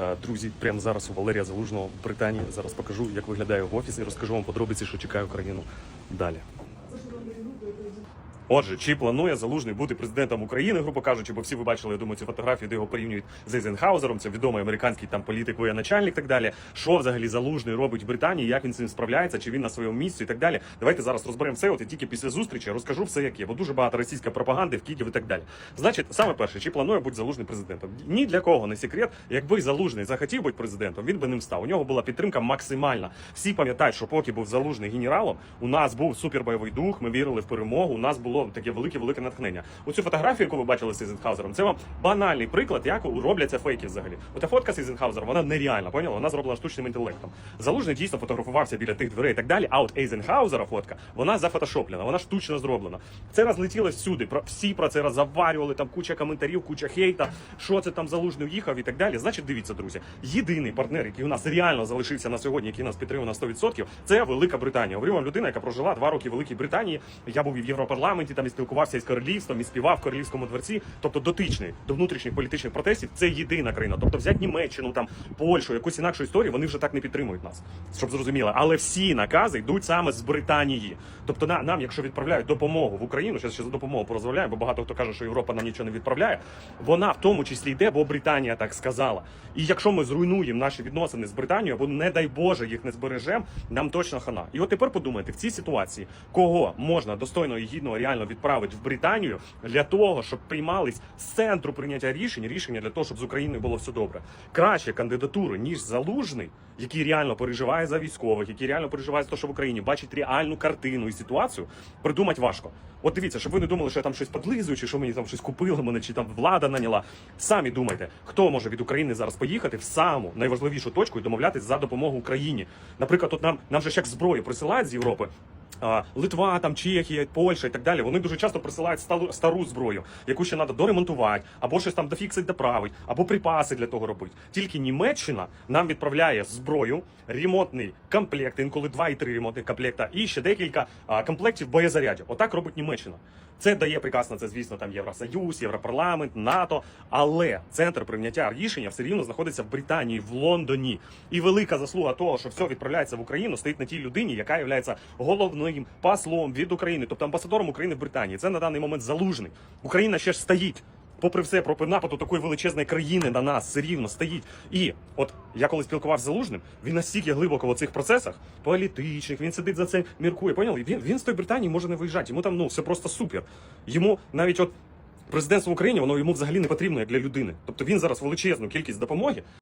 Е, Друзі, прямо зараз у Валерія Залужного в Британії. Зараз покажу, як виглядає в офісі. Розкажу вам подробиці, що чекає Україну далі. Отже, чи планує залужний бути президентом України, грубо кажучи, бо всі ви бачили, я думаю, ці фотографії, де його порівнюють з Ейзенхаузером, це відомий американський там політик, воєначальник так далі. Що взагалі залужний робить в Британії, як він з цим справляється, чи він на своєму місці і так далі. Давайте зараз розберемо все. От і тільки після зустрічі розкажу все, як є, бо дуже багато російської пропаганди в Києві і так далі. Значить, саме перше, чи планує бути залужний президентом? Ні для кого не секрет. Якби залужний захотів бути президентом, він би ним став. У нього була підтримка максимальна. Всі пам'ятають, що поки був залужний генералом, у нас був супербойовий дух. Ми вірили в перемогу. У нас було таке велике велике натхнення. Оцю фотографію, яку ви бачили з Ейзенхаузером, це вам банальний приклад, як робляться фейки взагалі. Ота фотка з Ейзенхаузером, вона нереальна, поняла? Вона зроблена штучним інтелектом. Залужний дійсно фотографувався біля тих дверей і так далі. А от Ейзенхаузера фотка, вона зафотошоплена, вона штучно зроблена. Це розлетіло всюди. Про всі про це роззаварювали, там куча коментарів, куча хейта. Що це там залужний уїхав і так далі. Значить, дивіться, друзі, єдиний партнер, який у нас реально залишився на сьогодні, який нас підтримує на 100%, це Велика Британія. Говорю вам людина, яка прожила два роки в Великій Британії. Я був і в Європарламенті, там і спілкувався із королівством, і співав в королівському дворці. Тобто дотичний до внутрішніх політичних протестів. Це єдина країна. Тобто взяти Німеччину, там Польщу, якусь інакшу історію, вони вже так не підтримують нас, щоб зрозуміло. Але всі накази йдуть саме з Британії. Тобто на, нам, якщо відправляють допомогу в Україну, зараз ще за допомогу порозмовляємо, бо багато хто каже, що Європа нам нічого не відправляє. Вона в тому числі йде, бо Британія так сказала. І якщо ми зруйнуємо наші відносини з Британією, або не дай Боже їх не збережемо, нам точно хана. І от тепер подумайте, в цій ситуації кого можна достойно і гідно реально відправити в Британію для того, щоб приймались з центру прийняття рішень, рішення для того, щоб з Україною було все добре. Краще кандидатуру, ніж залужний, який реально переживає за військових, який реально переживає за те, що в Україні бачить реальну картину і ситуацію, придумати важко. От дивіться, щоб ви не думали, що я там щось подлизую, чи що мені там щось купили мене, чи там влада наняла. Самі думайте, хто може від України зараз поїхати в саму найважливішу точку і домовлятись за допомогу Україні. Наприклад, от нам нам же як зброю присилають з Європи. Литва, там Чехія, Польща і так далі. Вони дуже часто присилають сталу- стару зброю, яку ще треба доремонтувати, або щось там дофіксить, доправить, або припаси для того робити. Тільки Німеччина нам відправляє зброю, ремонтний комплект, інколи два і три ремонтних комплекта, і ще декілька а, комплектів боєзарядів. Отак робить Німеччина. Це дає приказ на це, звісно, там Євросоюз, Європарламент, НАТО. Але центр прийняття рішення все рівно знаходиться в Британії, в Лондоні. І велика заслуга того, що все відправляється в Україну, стоїть на тій людині, яка є головним послом від України, тобто амбасадором України в Британії. Це на даний момент залужний. Україна ще ж стоїть. Попри все, попри нападу такої величезної країни на нас все рівно стоїть. І от я коли спілкувався з залужним, він настільки глибоко в цих процесах політичних, він сидить за це, міркує. Поняли? Він він з тої Британії може не виїжджати. Йому там ну все просто супер. Йому навіть от президентство в Україні воно йому взагалі не потрібно як для людини. Тобто він зараз величезну кількість допомоги